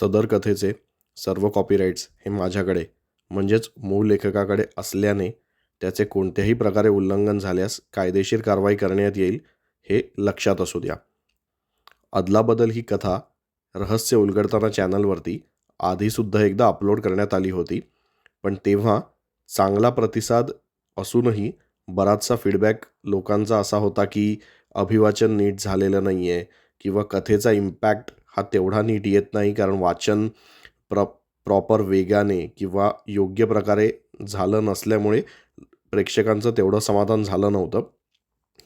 सदर कथेचे सर्व कॉपीराईट्स हे माझ्याकडे म्हणजेच मूळ लेखकाकडे असल्याने त्याचे कोणत्याही प्रकारे उल्लंघन झाल्यास कायदेशीर कारवाई करण्यात येईल हे लक्षात असू द्या. अदलाबदल ही कथा रहस्य उलगडताना चॅनलवरती आधीसुद्धा एकदा अपलोड करण्यात आली होती पण तेव्हा चांगला प्रतिसाद असूनही बराचसा फीडबॅक लोकांचा असा होता की अभिवाचन नीट झालेलं नाही आहे किंवा कथेचा इम्पॅक्ट हा तेवढा नीट येत नाही कारण वाचन प्र प्रॉपर वेगाने किंवा योग्य प्रकारे झालं नसल्यामुळे प्रेक्षकांचं तेवढं समाधान झालं नव्हतं.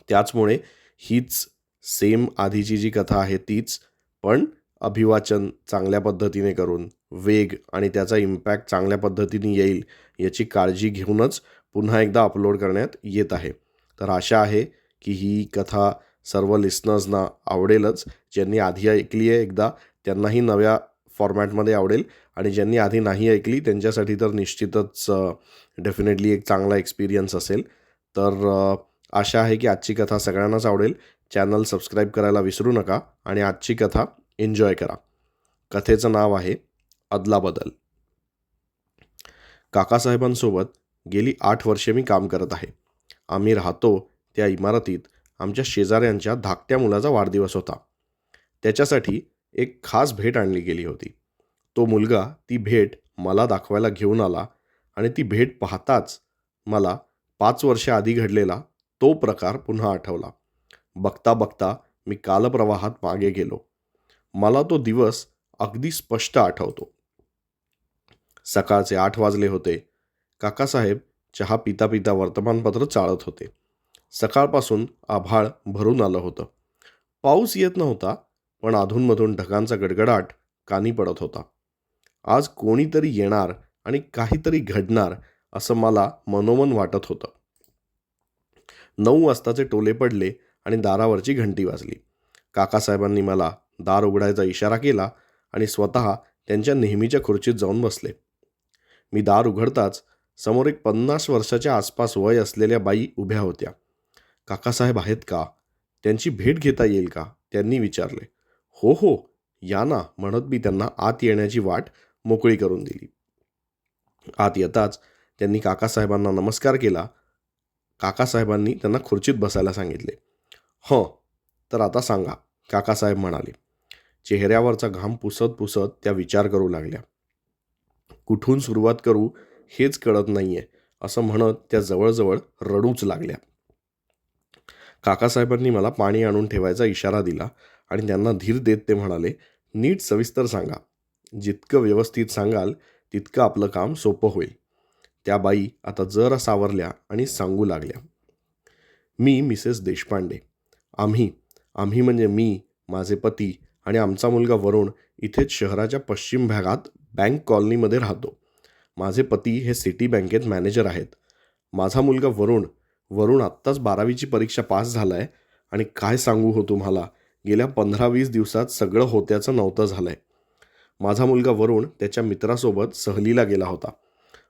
त्याचमुळे हीच सेम आधीची जी कथा आहे तीच पण अभिवाचन चांगल्या पद्धतीने करून वेग आणि त्याचा इम्पॅक्ट चांगल्या पद्धतीने येईल याची काळजी घेऊनच पुन्हा एकदा अपलोड करण्यात येत आहे. तर आशा आहे की ही कथा सर्व लिस्नर्सना आवडेलच. ज्यांनी आधी ऐकली आहे एकदा त्यांनाही नव्या फॉर्मॅटमध्ये आवडेल. आणि ज्यांनी आधी नाही ऐकली त्यांच्यासाठी तर निश्चितच डेफिनेटली एक चांगला एक्सपिरियन्स असेल. तर आशा आहे की आजची कथा सगळ्यांनाच आवडेल. चॅनल सबस्क्राईब करायला विसरू नका आणि आजची कथा एन्जॉय करा. कथेचं नाव आहे अदलाबदल काकासाहेबांसोबत गेली आठ वर्षे मी काम करत आहे. आम्ही राहतो त्या इमारतीत. आमच्या शेजाऱ्यांच्या धाकट्या मुलाचा वाढदिवस होता. त्याच्यासाठी एक खास भेट आणली गेली होती. तो मुलगा ती भेट मला दाखवायला घेऊन आला आणि ती भेट पाहताच मला पाच वर्ष आधी घडलेला तो प्रकार पुन्हा आठवला. बघता बघता मी कालप्रवाहात मागे गेलो. मला तो दिवस अगदी स्पष्ट आठवतो. सकाळचे आठ वाजले होते. काकासाहेब चहा पिता पिता वर्तमानपत्र चाळत होते. सकाळपासून आभाळ भरून आलं होतं. पाऊस येत नव्हता पण अधूनमधून ढगांचा गडगडाट कानी पडत होता. आज कोणीतरी येणार आणि काहीतरी घडणार असं मला मनोमन वाटत होतं. नऊ वाजताचे टोले पडले आणि दारावरची घंटी वाजली. काकासाहेबांनी मला दार उघडायचा इशारा केला आणि स्वतः त्यांच्या नेहमीच्या खुर्चीत जाऊन बसले. मी दार उघडताच समोर एक पन्नास वर्षाच्या आसपास वय असलेल्या बाई उभ्या होत्या. काकासाहेब आहेत का? त्यांची भेट घेता येईल का? त्यांनी विचारले. हो हो या ना म्हणत मी त्यांना आत येण्याची वाट मोकळी करून दिली. आत येताच त्यांनी काकासाहेबांना नमस्कार केला. काकासाहेबांनी त्यांना खुर्चीत बसायला सांगितले. हं तर आता सांगा काकासाहेब म्हणाले. चेहऱ्यावरचा घाम पुसत पुसत त्या विचार करू लागल्या. कुठून सुरुवात करू हेच कळत नाहीये असं म्हणत त्या जवळजवळ रडूच लागल्या. काकासाहेबांनी मला पाणी आणून ठेवायचा इशारा दिला आणि त्यांना धीर देत ते म्हणाले नीट सविस्तर सांगा. जितकं व्यवस्थित सांगाल तितकं आपलं काम सोपं होईल. त्या बाई आता जरा सावरल्या आणि सांगू लागल्या. मी मिसेस देशपांडे. आम्ही आम्ही म्हणजे मी माझे पती आणि आमचा मुलगा वरुण इथेच शहराच्या पश्चिम भागात बँक कॉलनीमध्ये राहतो. माझे पती हे सिटी बँकेत मॅनेजर आहेत. माझा मुलगा वरुण वरुण आत्ताच बारावीची परीक्षा पास झाला आहे आणि काय सांगू हो तुम्हाला? गेल्या पंधरा वीस दिवसात सगळं होत्याचं नव्हतं झालं आहे माझा मुलगा वरुण त्याच्या मित्रासोबत सहलीला गेला होता.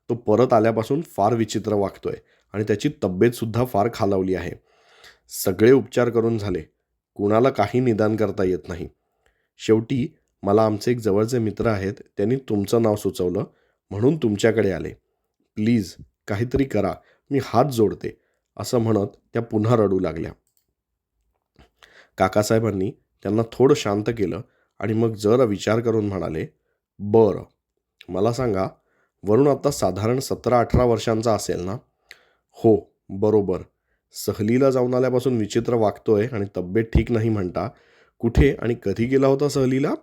तो परत आल्यापासून फार विचित्र वागतोय आणि त्याची तब्येतसुद्धा फार खालावली आहे. सगळे उपचार करून झाले. कुणाला काही निदान करता येत नाही. शेवटी मला आमचे एक जवळचे मित्र आहेत त्यांनी तुमचं नाव सुचवलं म्हणून तुमच्याकडे आले. प्लीज काहीतरी करा. मी हात जोडते. असं म्हणत त्या पुन्हा रडू लागल्या. काकासाहेबांनी त्यांना थोडं शांत केलं आणि मग जरा विचार करून म्हणाले बरं मला सांगा वरुण आता साधारण सतरा अठरा वर्षांचा असेल ना? हो बरोबर. सहलीला जाऊन आल्यापासून विचित्र वागतोय आणि तब्येत ठीक नाही म्हणता. कुठे आणि कधी गेला होता सहलीला?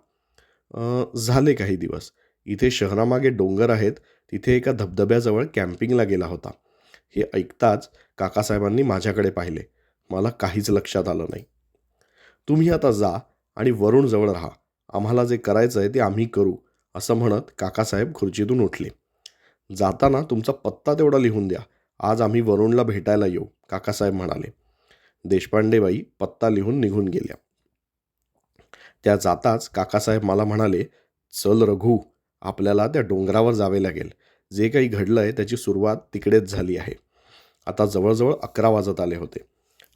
झाले काही दिवस. इथे शहरामागे डोंगर आहेत. तिथे एका धबधब्याजवळ कॅम्पिंगला गेला होता. हे ऐकताच काकासाहेबांनी माझ्याकडे पाहिले. मला काहीच लक्षात आलं नाही. तुम्ही आता जा आणि वरुणजवळ राहा. आम्हाला जे करायचं आहे ते आम्ही करू असं म्हणत काकासाहेब खुर्चीतून उठले. जाताना तुमचा पत्ता तेवढा लिहून द्या. आज आम्ही वरुणला भेटायला येऊ काकासाहेब म्हणाले. देशपांडेबाई पत्ता लिहून निघून गेल्या. त्या जाताच काकासाहेब मला म्हणाले चल रघु आपल्याला त्या डोंगरावर जावे लागेल. जे काही घडलं आहे त्याची सुरुवात तिकडेच झाली आहे. आता जवळजवळ अकरा वाजत आले होते.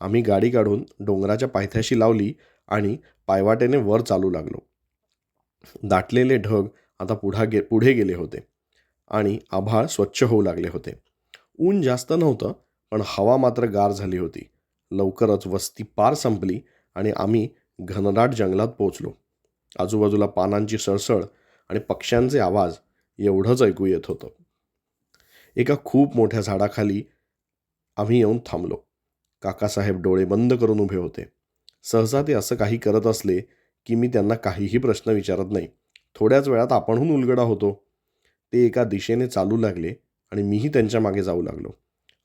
आम्ही गाडी काढून डोंगराच्या पायथ्याशी लावली आणि पायवाटेने वर चालू लागलो. दाटलेले ढग आता पुढा गे पुढे गेले होते आणि आभाळ स्वच्छ होऊ लागले होते. ऊन जास्त नव्हतं पण हवा मात्र गार झाली होती. लवकरच वस्ती पार संपली आणि आम्ही घनदाट जंगलात पोचलो आजूबाजूला पानांची सळसळ आणि पक्ष्यांचे आवाज एवढंच ऐकू येत होतं. एका खूप मोठ्या झाडाखाली आम्ही येऊन थांबलो. काकासाहेब डोळे बंद करून उभे होते. सहसा ते असं काही करत असले की मी त्यांना काहीही प्रश्न विचारत नाही. थोड्याच वेळात आपणहून उलगडा होतो. ते एका दिशेने चालू लागले आणि मीही त्यांच्या मागे जाऊ लागलो.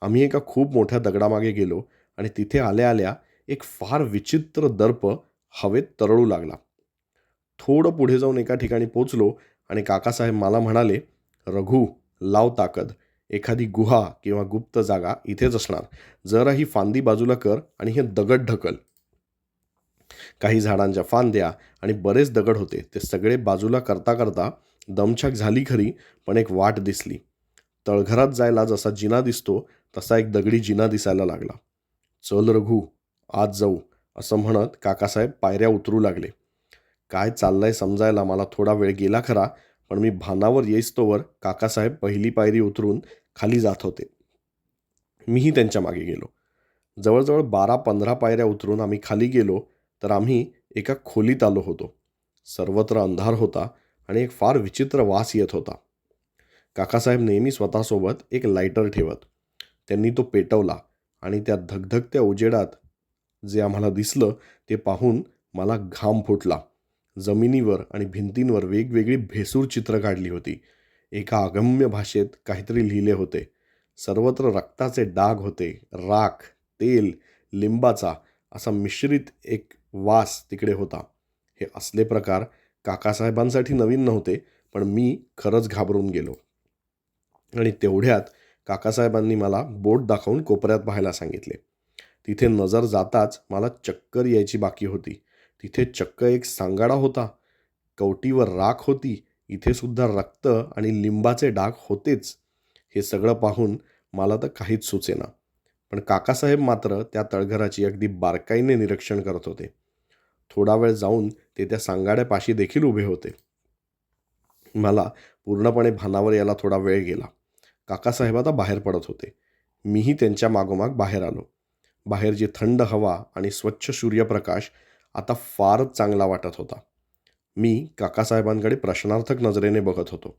आम्ही एका खूप मोठ्या दगडामागे गेलो आणि तिथे आल्या आल्या एक फार विचित्र दर्प हवेत तरळू लागला. थोडं पुढे जाऊन एका ठिकाणी पोचलो आणि काकासाहेब मला म्हणाले रघु लाव ताकद. एखादी गुहा किंवा गुप्त जागा इथेच असणार. जरा ही फांदी बाजूला कर आणि हे दगड ढकल. काही झाडांच्या फांद्या आणि बरेच दगड होते. ते सगळे बाजूला करता करता दमछाक झाली खरी पण एक वाट दिसली. तळघरात जायला जसा जिना दिसतो तसा एक दगडी जिना दिसायला लागला. चल रघु आज जाऊ असं म्हणत काकासाहेब पायऱ्या उतरू लागले. काय चाललंय समजायला मला थोडा वेळ गेला खरा पण मी भानावर येईस्तोवर काकासाहेब पहिली पायरी उतरून खाली जात होते. मीही त्यांच्या मागे गेलो. जवळजवळ बारा पंधरा पायऱ्या उतरून आम्ही खाली गेलो तर आम्ही एका खोलीत आलो होतो. सर्वत्र अंधार होता आणि एक फार विचित्र वास येत होता. काकासाहेब नेहमी स्वतःसोबत एक लायटर ठेवत. त्यांनी तो पेटवला आणि त्या धगधगत्या उजेडात जे आम्हाला दिसलं ते पाहून मला घाम फुटला. जमिनीवर आणि भिंतींवर वेगवेगळी भेसूर चित्र काढली होती. एका अगम्य भाषेत काहीतरी लिहिले होते. सर्वत्र रक्ताचे डाग होते. राख तेल लिंबाचा असा मिश्रित एक वास तिकडे होता. हे असले प्रकार काकासाहेबांसाठी नवीन नव्हते पण मी खरंच घाबरून गेलो. आणि तेवढ्यात काकासाहेबांनी मला बोट दाखवून कोपऱ्यात पाहायला सांगितले. तिथे नजर जाताच मला चक्कर यायची बाकी होती. तिथे चक्क एक सांगाडा होता. कवटीवर राख होती. इथे सुद्धा रक्त आणि लिंबाचे डाग होतेच हे सगळं पाहून मला तर काहीच सुचेना. पण काकासाहेब मात्र त्या तळघराची अगदी बारकाईने निरीक्षण करत होते. थोडा वेळ जाऊन ते त्या सांगाड्यापाशी देखील उभे होते. मला पूर्णपणे भानावर यायला थोडा वेळ गेला. काकासाहेब आता बाहेर पडत होते. मीही त्यांच्या मागोमाग बाहेर आलो. बाहेरची थंड हवा आणि स्वच्छ सूर्यप्रकाश आता फारच चांगला वाटत होता. मी काकासाहेबांकडे प्रश्नार्थक नजरेने बघत होतो.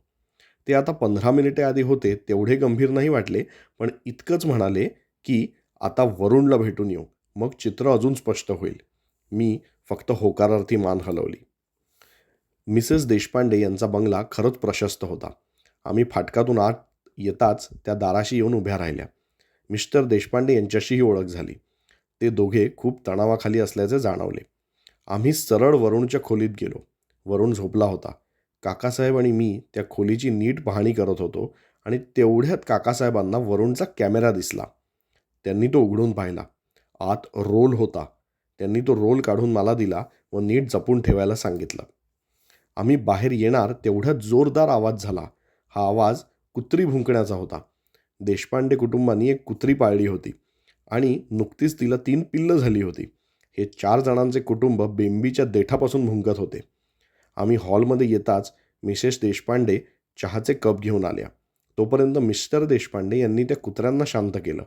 ते आता पंधरा मिनिटे आधी होते तेवढे गंभीर नाही वाटले पण इतकंच म्हणाले की आता वरुणला भेटून येऊ. मग चित्र अजून स्पष्ट होईल. मी फक्त होकारार्थी मान हलवली. मिसेस देशपांडे यांचा बंगला खरंच प्रशस्त होता. आम्ही फाटकातून आत येताच त्या दाराशी येऊन उभ्या राहिल्या. मिस्टर देशपांडे यांच्याशीही ओळख झाली. ते दोघे खूप तणावाखाली असल्याचे जाणवले. आम्ही सरळ वरुणच्या खोलीत गेलो. वरुण झोपला होता. काकासाहेब आणि मी त्या खोलीची नीट पाहणी करत होतो आणि तेवढ्यात काकासाहेबांना वरुणचा कॅमेरा दिसला. त्यांनी तो उघडून पाहिला. आत रोल होता. त्यांनी तो रोल काढून मला दिला व नीट जपून ठेवायला सांगितलं. आम्ही बाहेर येणार तेवढ्यात जोरदार आवाज झाला. हा आवाज कुत्री भुंकण्याचा होता. देशपांडे कुटुंबानी एक कुत्री पाळली होती आणि नुकतीच तिला तीन पिल्लं झाली होती. हे चार जणांचे कुटुंब बेंबीच्या देठापासून भुंकत होते. आम्ही हॉलमध्ये येताच मिसेस देशपांडे चहाचे कप घेऊन आल्या. तोपर्यंत मिस्टर देशपांडे यांनी त्या कुत्र्यांना शांत केलं.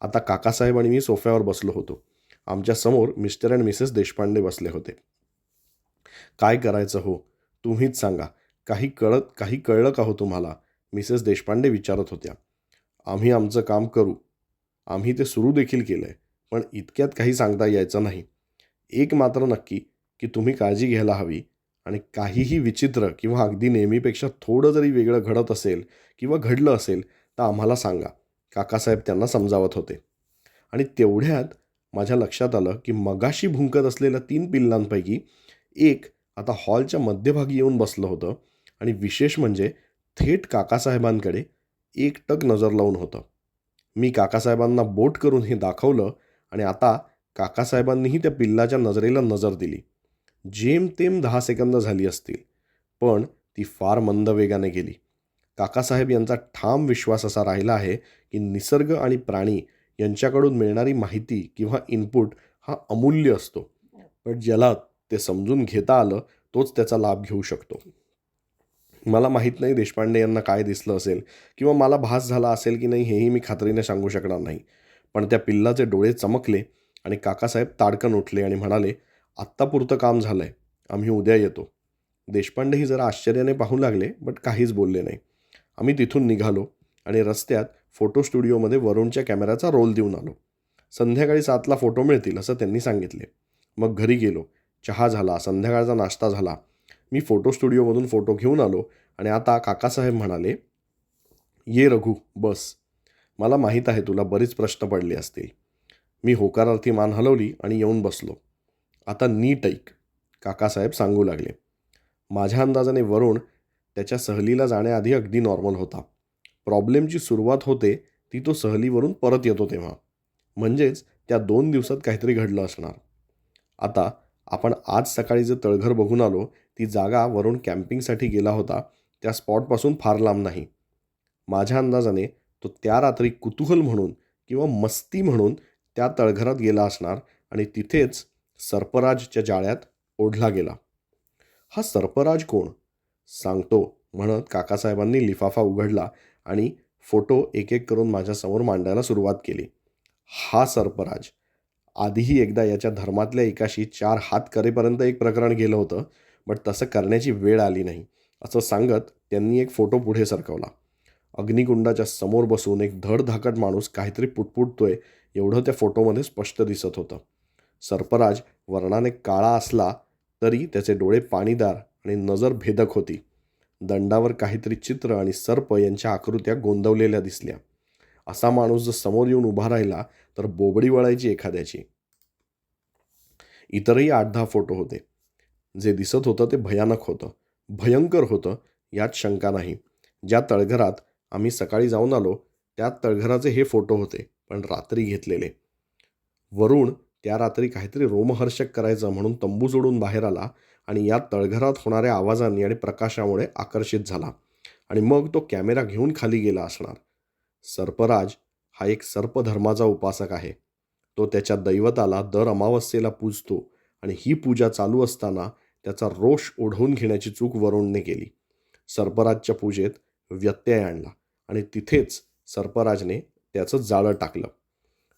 आता काकासाहेब आणि मी सोफ्यावर बसलो होतो. आमच्यासमोर मिस्टर अँड मिसेस देशपांडे बसले होते. काय करायचं हो? तुम्हीच सांगा. काही कळत काही कळलं का हो तुम्हाला? मिसेस देशपांडे विचारत होत्या. आम्ही आमचं काम करू. आम्ही ते सुरू देखील केलं आहे पण इतक्यात काही सांगता यायचं नाही. एक मात्र नक्की की तुम्ही काळजी घ्यायला हवी. आणि काहीही विचित्र किंवा अगदी नेहमीपेक्षा थोडं जरी वेगळं घडत असेल किंवा घडलं असेल तर आम्हाला सांगा. काकासाहेब त्यांना समजावत होते. आणि तेवढ्यात माझ्या लक्षात आलं की मगाशी भुंकत असलेल्या तीन पिल्लांपैकी एक आता हॉलच्या मध्यभागी येऊन बसलं होतं आणि विशेष म्हणजे थेट काकासाहेबांकडे एकटक नजर लावून होतं. मी काकासाहेबांना बोट करून हे दाखवलं आणि आता काकासाहेबांनीही त्या पिल्लाच्या नजरेला नजर दिली. जेमतेम दहा सेकंद झाली असतील पण ती फार मंद वेगाने गेली. काकासाहेब यांचा ठाम विश्वास असा राहिला आहे की निसर्ग आणि प्राणी यांच्याकडून मिळणारी माहिती किंवा इनपुट हा अमूल्य असतो. पण ज्याला ते समजून घेता आलं तोच त्याचा लाभ घेऊ शकतो. मला माहीत नाही देशपांडे यांना काय दिसलं असेल किंवा मला भास झाला असेल की नाही हेही मी खात्रीने सांगू शकणार नाही. पण त्या पिल्लाचे डोळे चमकले आणि काकासाहेब ताडकन उठले आणि म्हणाले आत्तापुरतं काम झालं आहे आम्ही उद्या येतो. देशपांडेही जरा आश्चर्याने पाहू लागले बट काहीच बोलले नाही. आम्ही तिथून निघालो आणि रस्त्यात फोटो स्टुडिओमध्ये वरुणच्या कॅमेऱ्याचा रोल देऊन आलो. संध्याकाळी सातला फोटो मिळतील असं त्यांनी सांगितले. मग घरी गेलो. चहा झाला संध्याकाळचा नाश्ता झाला. मी फोटो स्टुडिओमधून फोटो घेऊन आलो आणि आता काकासाहेब म्हणाले ये रघु बस. मला माहीत आहे तुला बरीच प्रश्न पडले असतील. मी होकारार्थी मान हलवली आणि येऊन बसलो. आता नीट ऐक काकासाहेब सांगू लागले. माझ्या अंदाजाने वरुण त्याच्या सहलीला जाण्याआधी अगदी नॉर्मल होता. प्रॉब्लेमची सुरुवात होते ती तो सहलीवरून परत येतो तेव्हा. म्हणजेच त्या दोन दिवसात काहीतरी घडलं असणार. आता आपण आज सकाळी जे तळघर बघून आलो ती जागा वरून कॅम्पिंगसाठी गेला होता त्या स्पॉटपासून फार लांब नाही. माझ्या अंदाजाने तो त्या रात्री कुतूहल म्हणून किंवा मस्ती म्हणून त्या तळघरात गेला असणार आणि तिथेच सर्पराजच्या जाळ्यात ओढला गेला. हा सर्पराज कोण? सांगतो म्हणत काकासाहेबांनी लिफाफा उघडला आणि फोटो एक एक करून माझ्यासमोर मांडायला सुरुवात केली. हा सर्पराज. आधीही एकदा याच्या धर्मातल्या एकाशी चार हात करेपर्यंत एक प्रकरण गेलं होतं बट तसं करण्याची वेळ आली नाही असं सांगत त्यांनी एक फोटो पुढे सरकवला. अग्निकुंडाच्या समोर बसून एक धडधाकट माणूस काहीतरी पुटपुटतोय एवढं त्या फोटोमध्ये स्पष्ट दिसत होतं. सर्पराज वर्णाने काळा असला तरी त्याचे डोळे पाणीदार आणि नजर भेदक होती. दंडावर काहीतरी चित्र आणि सर्प यांच्या आकृत्या गोंदवलेल्या दिसल्या. असा माणूस जर समोर येऊन उभा राहिला तर बोबडी वळायची एखाद्याची. इतरही आठ दहा फोटो होते. जे दिसत होतं ते भयानक होतं. भयंकर होतं यात शंका नाही. ज्या तळघरात आम्ही सकाळी जाऊन आलो त्या तळघराचे हे फोटो होते पण रात्री घेतलेले. वरुण त्या रात्री काहीतरी रोमहर्षक करायचं म्हणून तंबू सोडून बाहेर आला आणि या तळघरात होणाऱ्या आवाजांनी आणि प्रकाशामुळे आकर्षित झाला. आणि मग तो कॅमेरा घेऊन खाली गेला असणार. सर्पराज हा एक सर्पधर्माचा उपासक आहे. तो त्याच्या दैवताला दर अमावस्येला पूजतो आणि ही पूजा चालू असताना त्याचा रोष ओढवून घेण्याची चूक वरुणने केली. सर्पराजच्या पूजेत व्यत्यय आणला आणि तिथेच सर्पराजने त्याचं जाळं टाकलं.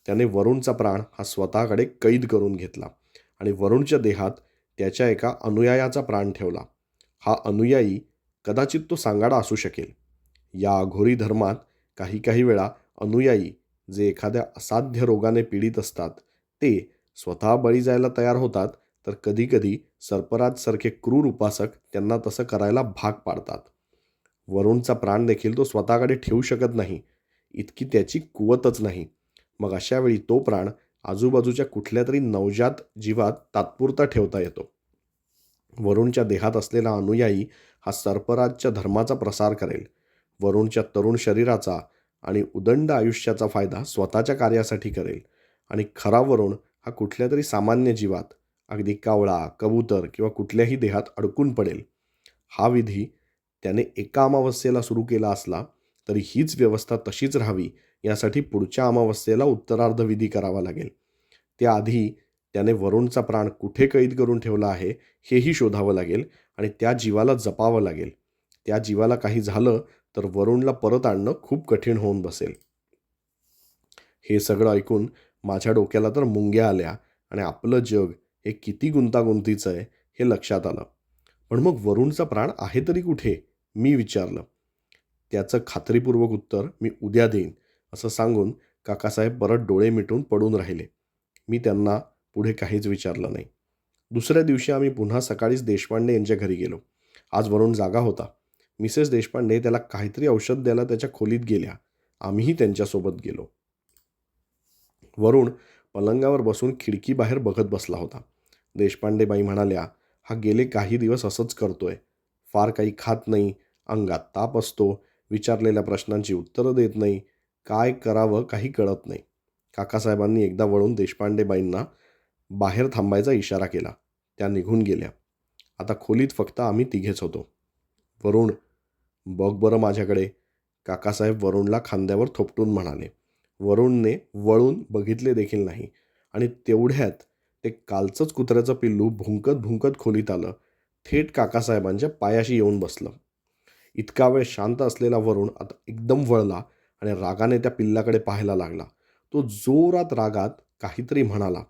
त्याने वरुणचा प्राण हा स्वतःकडे कैद करून घेतला आणि वरुणच्या देहात त्याच्या एका अनुयायाचा प्राण ठेवला. हा अनुयायी कदाचित तो सांगाडा असू शकेल. या अघोरी धर्मात काही काही वेळा अनुयायी जे एखाद्या असाध्य रोगाने पीडित असतात ते स्वतः बळी जायला तयार होतात तर कधीकधी सर्पराजसारखे क्रूर उपासक त्यांना तसं करायला भाग पाडतात. वरुणचा प्राण देखील तो स्वतःकडे ठेवू शकत नाही इतकी त्याची कुवतच नाही. मग अशा वेळी तो प्राण आजूबाजूच्या कुठल्या तरी नवजात जीवात तात्पुरता ठेवता येतो. वरुणच्या देहात असलेला अनुयायी हा सर्पराजच्या धर्माचा प्रसार करेल. वरुणच्या तरुण शरीराचा आणि उदंड आयुष्याचा फायदा स्वतःच्या कार्यासाठी करेल. आणि खरा वरुण हा कुठल्या तरी सामान्य जीवात अगदी कावळा कबूतर किंवा कुठल्याही देहात अडकून पडेल. हा विधी त्याने एका अमावस्येला सुरू केला असला तरी हीच व्यवस्था तशीच राहावी यासाठी पुढच्या अमावस्येला उत्तरार्ध विधी करावा लागेल. त्याआधी त्याने वरुणचा प्राण कुठे कैद करून ठेवला आहे हेही शोधावं लागेल आणि त्या जीवाला जपावं लागेल. त्या जीवाला काही झालं तर वरुणला परत आणणं खूप कठीण होऊन बसेल. हे सगळं ऐकून माझ्या डोक्याला तर मुंग्या आल्या आणि आपलं जग हे किती गुंतागुंतीचं आहे हे लक्षात आलं. पण मग वरुणचा प्राण आहे तरी कुठे? मी विचारलं. त्याचं खात्रीपूर्वक उत्तर मी उद्या देईन. असं सांगून काकासाहेब परत डोळे मिटून पडून राहिले. मी त्यांना पुढे काहीच विचारलं नाही. दुसऱ्या दिवशी आम्ही पुन्हा सकाळीच देशपांडे यांच्या घरी गेलो. आज वरून जागा होता. मिसेस देशपांडे त्याला काहीतरी औषध द्यायला त्याच्या खोलीत गेल्या. आम्हीही त्यांच्यासोबत गेलो. वरुण पलंगावर बसून खिडकीबाहेर बघत बसला होता. देशपांडे बाई म्हणाल्या हा गेले काही दिवस असंच करतोय. फार काही खात नाही. अंगात ताप असतो. विचारलेल्या प्रश्नांची उत्तरं देत नाही. काय करावं काही कळत नाही. काकासाहेबांनी एकदा वळून देशपांडेबाईंना बाहेर थांबायचा इशारा केला. त्या निघून गेल्या. आता खोलीत फक्त आम्ही तिघेच होतो. वरुण बघ बरं माझ्याकडे. काकासाहेब वरुणला खांद्यावर थोपटून म्हणाले. वरुणने वळून बघितले देखील नाही आणि तेवढ्यात ते कालचंच कुत्र्याचं पिल्लू भुंकत भुंकत खोलीत आलं. थेट काकासाहेबांच्या पायाशी येऊन बसलं. इतका वेळ शांत असलेला वरुण आता एकदम वळला. आणि रागाने त्या पिल्लाकडे पाहायला लागला. तो जोरात रागात काहीतरी म्हणाला.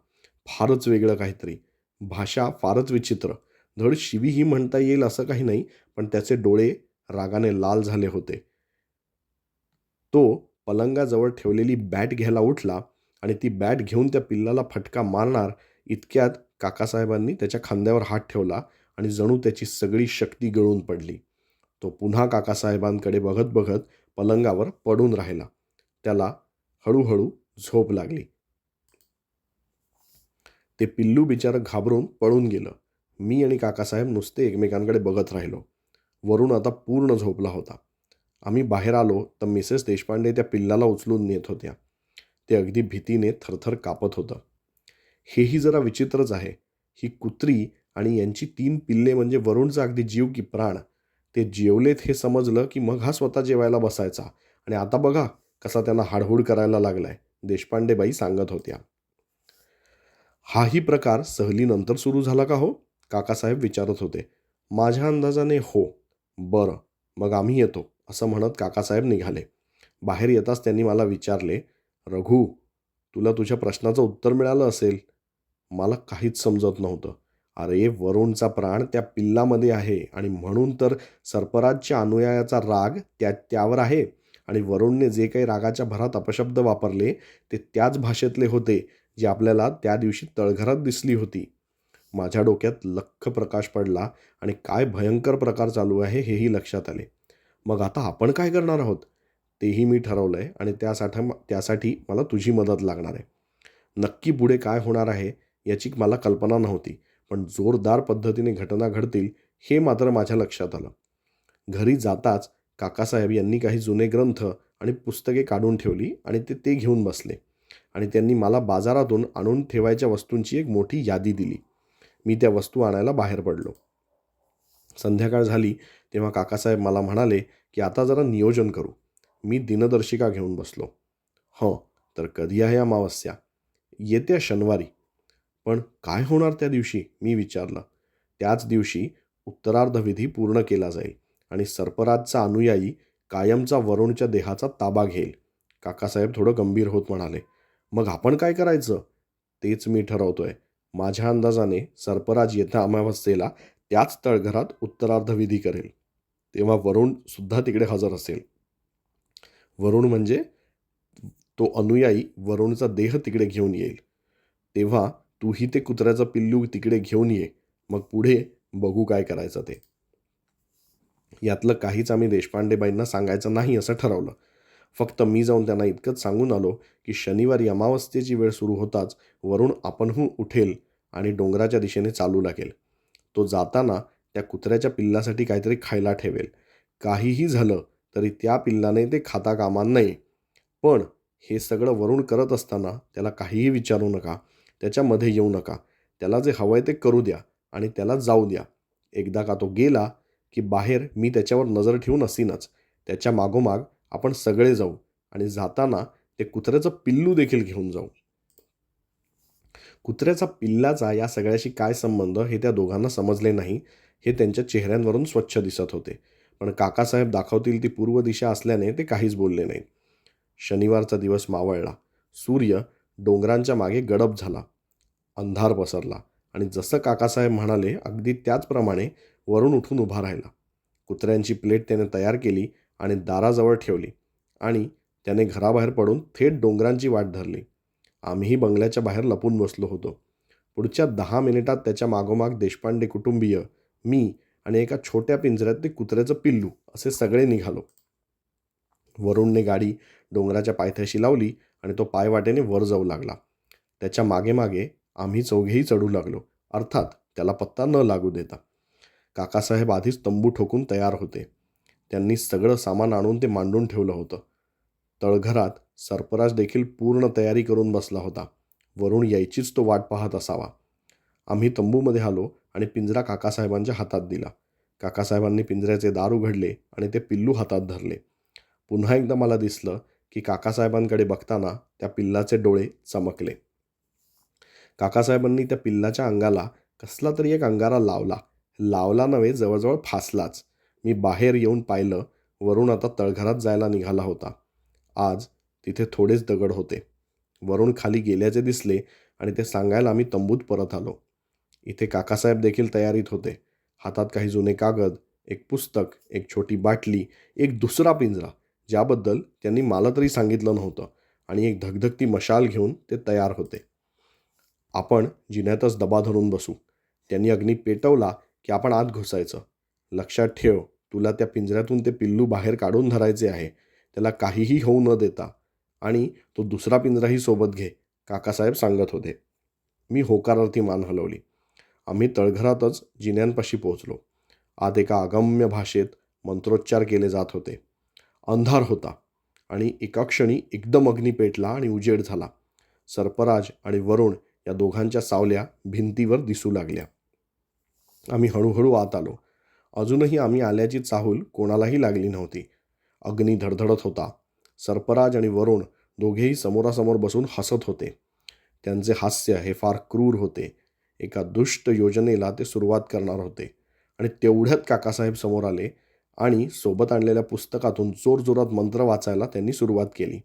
फारच वेगळं काहीतरी. भाषा फारच विचित्र. धड शिवीही म्हणता येईल असं काही नाही पण त्याचे डोळे रागाने लाल झाले होते. तो पलंगाजवळ ठेवलेली बॅट घ्यायला उठला आणि ती बॅट घेऊन त्या पिल्लाला फटका मारणार इतक्यात काकासाहेबांनी त्याच्या खांद्यावर हात ठेवला आणि जणू त्याची सगळी शक्ती गळून पडली. तो पुन्हा काकासाहेबांकडे बघत बघत पलंगावर पडून राहिला. त्याला हळूहळू झोप लागली. ते पिल्लू बिचारं घाबरून पळून गेलं. मी आणि काकासाहेब नुसते एकमेकांकडे बघत राहिलो. वरून आता पूर्ण झोपला होता. आम्ही बाहेर आलो तर मिसेस देशपांडे त्या पिल्लाला उचलून नेत होत्या. ते अगदी भीतीने थरथर कापत होतं. हेही जरा विचित्रच आहे. ही कुत्री आणि यांची तीन पिल्ले म्हणजे वरुणचा अगदी जीव की प्राण. ते जेवलेत हे समजलं की मग हा स्वतः जेवायला बसायचा. आणि आता बघा कसा त्यांना हाडहूड करायला लागलाय देशपांडेबाई सांगत होत्या. हाही प्रकार सहलीनंतर सुरू झाला का हो? काकासाहेब विचारत होते. माझ्या अंदाजाने हो. बरं मग आम्ही येतो असं म्हणत काकासाहेब निघाले. बाहेर येताच त्यांनी मला विचारले रघु तुला तुझ्या प्रश्नाचं उत्तर मिळालं असेल? मला काहीच समजत नव्हतं. अरे वरुणचा प्राण त्या पिल्लामध्ये आहे आणि म्हणून तर सर्पराजच्या अनुयायाचा राग त्या त्यावर आहे. आणि वरुणने जे काही रागाच्या भरात अपशब्द वापरले ते त्याच भाषेतले होते जे आपल्याला त्या दिवशी तळघरात दिसली होती. माझ्या डोक्यात लख्ख प्रकाश पडला आणि काय भयंकर प्रकार चालू आहे हेही लक्षात आले. मग आता आपण काय करणार आहोत? तेही मी ठरवलं आहे आणि त्यासाठी त्यासाठी मला तुझी मदत लागणार आहे. नक्की पुढे काय होणार आहे याची मला कल्पना नव्हती. पण जोरदार पद्धतीने घटना घडतील हे मात्र माझ्या लक्षात आलं. घरी जाताच काकासाहेब यांनी काही जुने ग्रंथ आणि पुस्तके काढून ठेवली आणि ते ते घेऊन बसले आणि त्यांनी मला बाजारातून आणून ठेवायच्या वस्तूंची एक मोठी यादी दिली. मी त्या वस्तू आणायला बाहेर पडलो. संध्याकाळ झाली तेव्हा काकासाहेब मला म्हणाले की आता जरा नियोजन करू. मी दिनदर्शिका घेऊन बसलो. हं तर कधी आहे अमावस्या? येत्या शनिवारी. पण काय होणार त्या दिवशी? मी विचारलं. त्याच दिवशी उत्तरार्धविधी पूर्ण केला जाईल आणि सर्पराजचा अनुयायी कायमचा वरुणच्या देहाचा ताबा घेईल. काकासाहेब थोडं गंभीर होत म्हणाले मग आपण काय करायचं? तेच मी ठरवतोय. माझ्या अंदाजाने सर्पराज येत्या अमावस्येला त्याच तळघरात उत्तरार्धविधी करेल. तेव्हा वरुण सुद्धा तिकडे हजर असेल. वरुण म्हणजे? तो अनुयायी वरुणचा देह तिकडे घेऊन येईल. तेव्हा तूही ते कुत्र्याचं पिल्लू तिकडे घेऊन ये मग पुढे बघू काय करायचं ते. यातलं काहीच आम्ही देशपांडेबाईंना सांगायचं नाही असं ठरवलं. फक्त मी जाऊन त्यांना इतकंच सांगून आलो की शनिवारी अमावस्येची वेळ सुरू होताच वरून आपणहून उठेल आणि डोंगराच्या दिशेने चालू लागेल. तो जाताना त्या कुत्र्याच्या पिल्लासाठी काहीतरी खायला ठेवेल. काहीही झालं तरी त्या पिल्लाने ते खाता कामा नये. पण हे सगळं वरून करत असताना त्याला काहीही विचारू नका. त्याच्यामध्ये येऊ नका. त्याला जे हवं आहे ते करू द्या आणि त्याला जाऊ द्या. एकदा का तो गेला की बाहेर मी त्याच्यावर नजर ठेवून असीनच. त्याच्या मागोमाग आपण सगळे जाऊ आणि जाताना ते कुत्र्याचं पिल्लू देखील घेऊन जाऊ. कुत्र्याचा पिल्लाचा या सगळ्याशी काय संबंध हे त्या दोघांना समजले नाही. हे त्यांच्या चेहऱ्यांवरून स्वच्छ दिसत होते. पण काकासाहेब दाखवतील ती पूर्व दिशा असल्याने ते काहीच बोलले नाही शनिवारचा दिवस मावळला. सूर्य डोंगरांच्या मागे गडप झाला. अंधार पसरला आणि जसं काकासाहेब म्हणाले अगदी त्याचप्रमाणे वरून उठून उभा राहिला. कुत्र्यांची प्लेट त्याने तयार केली आणि दाराजवळ ठेवली आणि त्याने घराबाहेर पडून थेट डोंगरांची वाट धरली. आम्हीही बंगल्याच्या बाहेर लपून बसलो होतो. पुढच्या दहा मिनिटात त्याच्या मागोमाग देशपांडे कुटुंबीय मी आणि एका छोट्या पिंजऱ्यात ते कुत्र्याचं पिल्लू असे सगळे निघालो. वरुणने गाडी डोंगराच्या पायथ्याशी लावली आणि तो पायवाटेने वर जाऊ लागला. त्याच्यामागे मागे आम्ही चौघेही चढू लागलो. अर्थात त्याला पत्ता न लागू देता. काकासाहेब आधीच तंबू ठोकून तयार होते. त्यांनी सगळं सामान आणून ते मांडून ठेवलं होतं. तळघरात सरपराज देखील पूर्ण तयारी करून बसला होता. वरून यायचीच तो वाट पाहत असावा. आम्ही तंबूमध्ये आलो आणि पिंजरा काकासाहेबांच्या हातात दिला. काकासाहेबांनी पिंजऱ्याचे दार उघडले आणि ते पिल्लू हातात धरले. पुन्हा एकदा मला दिसलं की काकासाहेबांकडे बघताना त्या पिल्लाचे डोळे चमकले. काकासाहेबांनी त्या पिल्लाच्या अंगाला कसला तरी एक अंगारा लावला. लावला नव्हे जवळजवळ फासलाच. मी बाहेर येऊन पाहिलं वरुण आता तळघरात जायला निघाला होता. आज तिथे थोडेच दगड होते. वरुण खाली गेल्याचे दिसले आणि ते सांगायला आम्ही तंबूत परत आलो. इथे काकासाहेब देखील तयारीत होते. हातात काही जुने कागद एक पुस्तक एक छोटी बाटली एक दुसरा पिंजरा. ज्याबद्दल त्यांनी मला तरी सांगितलं नव्हतं आणि एक धगधगती मशाल घेऊन ते तयार होते. आपण जिन्यातच दबा धरून बसू. त्यांनी अग्नी पेटवला की आपण आत घुसायचं. लक्षात ठेव तुला त्या पिंजऱ्यातून ते पिल्लू बाहेर काढून धरायचे आहे. त्याला काहीही होऊ न देता. आणि तो दुसरा पिंजराही सोबत घे काकासाहेब सांगत होते. मी होकारार्थी मान हलवली. आम्ही तळघरातच जिन्यांपाशी पोहोचलो. आत एका अगम्य भाषेत मंत्रोच्चार केले जात होते. अंधार होता आणि एका क्षणी एकदम अग्नी पेटला आणि उजेड झाला. सर्पराज आणि वरुण या दोघांच्या सावल्या भिंतीवर दिसू लागल्या. आम्ही हळूहळू आत आलो. अजूनही आम्ही आल्याची चाहूल कोणालाही लागली नव्हती. अग्नी धडधडत होता. सर्पराज आणि वरुण दोघेही समोरासमोर बसून हसत होते. त्यांचे हास्य हे फार क्रूर होते. एका दुष्ट योजनेला ते सुरुवात करणार होते आणि तेवढ्यात काकासाहेब समोर आले आणि सोबत आणलेल्या पुस्तकातून जोरजोरात मंत्र वाचायला त्यांनी सुरुवात केली.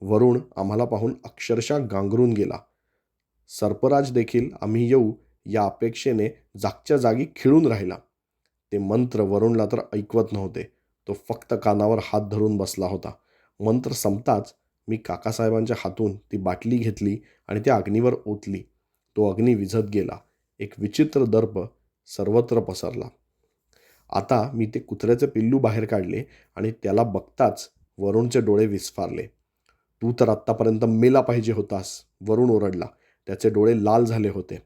वरुण आम्हाला पाहून अक्षरशः गांगरून गेला. सर्पराज देखील आम्ही येऊ या अपेक्षेने जागच्या जागी खिळून राहिला. ते मंत्र वरुणला तर ऐकवत नव्हते. तो फक्त कानावर हात धरून बसला होता. मंत्र संपताच मी काकासाहेबांच्या हातून ती बाटली घेतली आणि त्या अग्नीवर ओतली. तो अग्नी विझत गेला. एक विचित्र दर्प सर्वत्र पसरला. आता मी ते कुत्र्याचे पिल्लू बाहेर काढले आणि त्याला बघताच वरुणचे डोळे विस्फारले. तू तर आत्तापर्यंत मेला पाहिजे होतास वरुण ओरडला. त्याचे डोळे लाल झाले होते.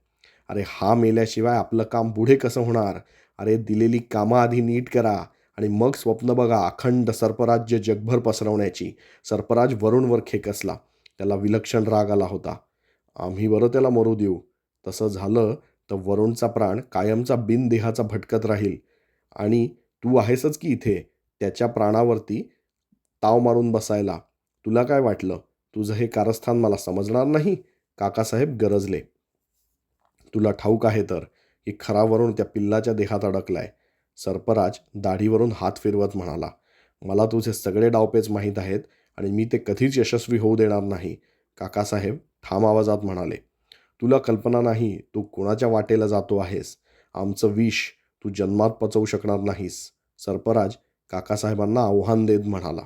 अरे हा मेल्याशिवाय आपलं काम पुढे कसं होणार? अरे दिलेली कामं आधी नीट करा आणि मग स्वप्न बघा अखंड सर्पराज्य जगभर पसरवण्याची. सर्पराज वरुणवर खेकसला. त्याला विलक्षण राग आला होता. आम्ही बरं त्याला मरू देऊ. तसं झालं तर वरुणचा प्राण कायमचा बिनदेहाचा भटकत राहील. आणि तू आहेसच की इथे त्याच्या प्राणावरती ताव मारून बसायला. तुला काय वाटलं? तुझं हे कारस्थान मला समजणार नाही? काकासाहेब गरजले. तुला ठाऊक आहे तर की खरावरून त्या पिल्लाच्या देहात अडकलाय. सर्पराज दाढीवरून हात फिरवत म्हणाला मला तुझे सगळे डावपेच माहीत आहेत आणि मी ते कधीच यशस्वी होऊ देणार नाही. काकासाहेब ठाम आवाजात म्हणाले तुला कल्पना नाही तू कोणाच्या वाटेला जातो आहेस? आमचं विष तू जन्मात पचवू शकणार नाहीस. सर्पराज काकासाहेबांना आव्हान देत म्हणाला.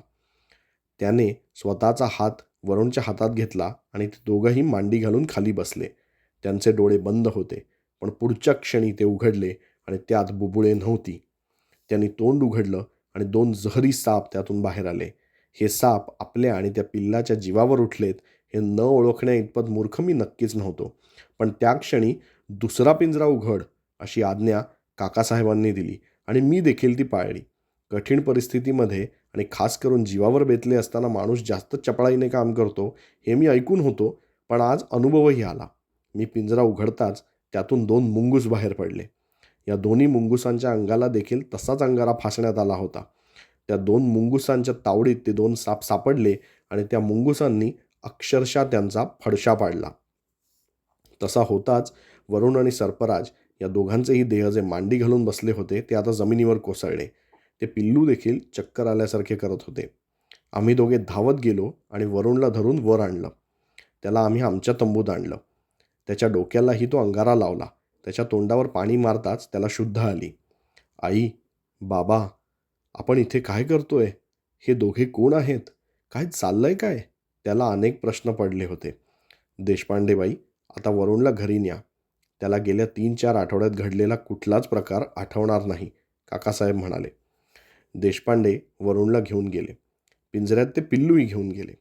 त्याने स्वतःचा हात वरुणच्या हातात घेतला आणि ते दोघंही मांडी घालून खाली बसले. त्यांचे डोळे बंद होते पण पुढच्या क्षणी ते उघडले आणि त्यात बुबुळे नव्हती. त्यांनी तोंड उघडलं आणि दोन जहरी साप त्यातून बाहेर आले. हे साप आपल्या आणि त्या पिल्लाच्या जीवावर उठलेत हे न ओळखण्या इतपत मूर्ख मी नक्कीच नव्हतो. पण त्या क्षणी दुसरा पिंजरा उघड अशी आज्ञा काकासाहेबांनी दिली आणि मी देखील ती पाळली. कठीण परिस्थितीमध्ये आणि खास करून जीवावर बेतले असताना माणूस जास्त चपळाईने काम करतो हे मी ऐकून होतो पण आज अनुभवही आला. मी पिंजरा उघडताच त्यातून दोन मुंगूस बाहेर पडले. या दोन्ही मुंगुसांच्या अंगाला देखील तसाच अंगारा फासण्यात आला होता. त्या दोन मुंगुसांच्या तावडीत ते दोन साप सापडले आणि त्या मुंगुसांनी अक्षरशः त्यांचा फडशा पाडला. तसा होताच वरुण आणि सर्पराज या दोघांचेही देह जे मांडी घालून बसले होते ते आता जमिनीवर कोसळले. ते पिल्लू देखील चक्कर आल्यासारखे करत होते. आम्ही दोघे धावत गेलो आणि वरुणला धरून वर आणलं. त्याला आम्ही आमच्या तंबूत आणलं. त्याच्या डोक्यालाही तो अंगारा लावला. त्याच्या तोंडावर पाणी मारताच त्याला शुद्ध आली. आई बाबा आपण इथे काय करतोय? हे दोघे कोण आहेत? काय चाललंय काय? त्याला अनेक प्रश्न पडले होते. देशपांडेबाई आता वरुणला घरी न्या. त्याला गेल्या तीन चार आठवड्यात घडलेला कुठलाच प्रकार आठवणार नाही काकासाहेब म्हणाले. देशपांडे वरुणला घेऊन गेले. पिंजऱ्यात ते पिल्लूही घेऊन गेले.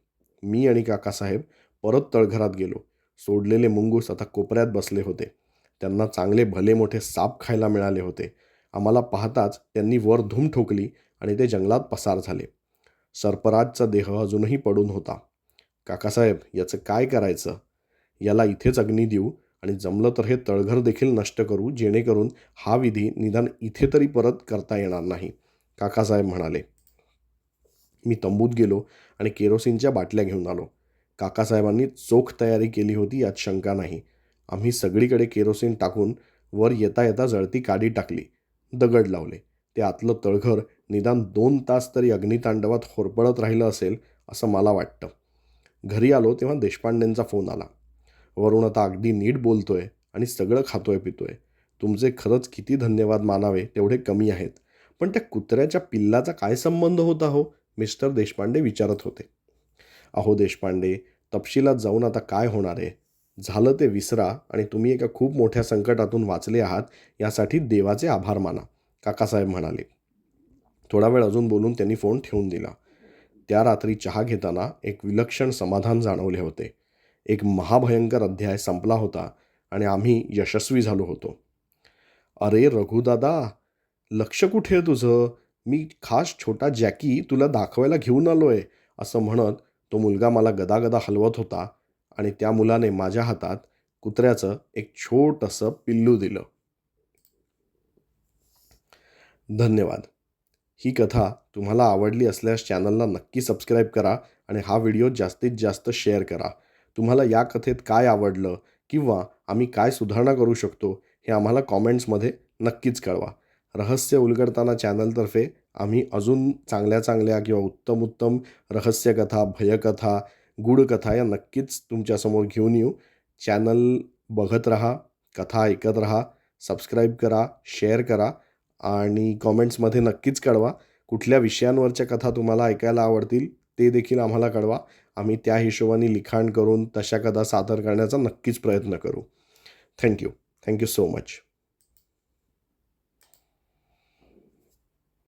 मी आणि काकासाहेब परत तळघरात गेलो. सोडलेले मुंगूस आता कोपऱ्यात बसले होते. त्यांना चांगले भले मोठे साप खायला मिळाले होते. आम्हाला पाहताच त्यांनी वर धूम ठोकली आणि ते जंगलात पसार झाले. सर्पराजचा देह अजूनही पडून होता. काकासाहेब याचं काय करायचं? याला इथेच अग्नी देऊ आणि जमलं तर हे तळघर देखील नष्ट करू जेणेकरून हा विधी निदान इथे तरी परत करता येणार नाही काकासाहेब म्हणाले. मी तंबूत गेलो आणि केरोसिनच्या बाटल्या घेऊन आलो. काकासाहेबांनी चोख तयारी केली होती यात शंका नाही. आम्ही सगळीकडे केरोसिन टाकून वर येता येता जळती काडी टाकली दगड लावले. ते आतलं तळघर निदान दोन तास तरी अग्नितांडवात होरपळत राहिलं असेल असं मला वाटतं. घरी आलो तेव्हा देशपांडेंचा फोन आला. वरुण आता अगदी नीट बोलतोय आणि सगळं खातोय पितोय. तुमचे खरंच किती धन्यवाद मानावे तेवढे कमी आहेत. पण त्या कुत्र्याच्या पिल्लाचा काय संबंध होता हो? मिस्टर देशपांडे विचारत होते. अहो देशपांडे तपशिलात जाऊन आता काय होणार आहे? झालं ते विसरा आणि तुम्ही एका खूप मोठ्या संकटातून वाचले आहात यासाठी देवाचे आभार माना काकासाहेब म्हणाले. थोडा वेळ अजून बोलून त्यांनी फोन ठेवून दिला. त्या रात्री चहा घेताना एक विलक्षण समाधान जाणवले होते. एक महाभयंकर अध्याय संपला होता आणि आम्ही यशस्वी झालो होतो. अरे रघुदादा लक्ष कुठे आहे तुझं? मी खास छोटा जॅकी तुला दाखवायला घेऊन आलो आहे असं म्हणत तो मुलगा मला गदागदा हलवत होता आणि त्या मुलाने माझ्या हातात कुत्र्याचं एक छोटंसं पिल्लू दिलं. धन्यवाद. ही कथा तुम्हाला आवडली असल्यास चॅनलला नक्की सबस्क्राईब करा आणि हा व्हिडिओ जास्तीत जास्त शेअर करा. तुम्हाला या कथेत काय आवडलं किंवा आम्ही काय सुधारणा करू शकतो हे आम्हाला कॉमेंट्समध्ये नक्कीच कळवा. रहस्य उलगडताना चॅनलतर्फे आम्ही अजून चांगल्या चांगल्या किंवा उत्तम उत्तम रहस्यकथा भयकथा गूढकथा या नक्कीच तुमच्यासमोर घेऊन येऊ. चॅनल बघत राहा कथा ऐकत राहा सबस्क्राईब करा शेअर करा आणि कॉमेंट्समध्ये नक्कीच कळवा. कुठल्या विषयांवरच्या कथा तुम्हाला ऐकायला आवडतील ते देखील आम्हाला कळवा. आम्ही त्या हिशोबाने लिखाण करून तशा कथा सादर करण्याचा नक्कीच प्रयत्न करू. Thank you thank you so much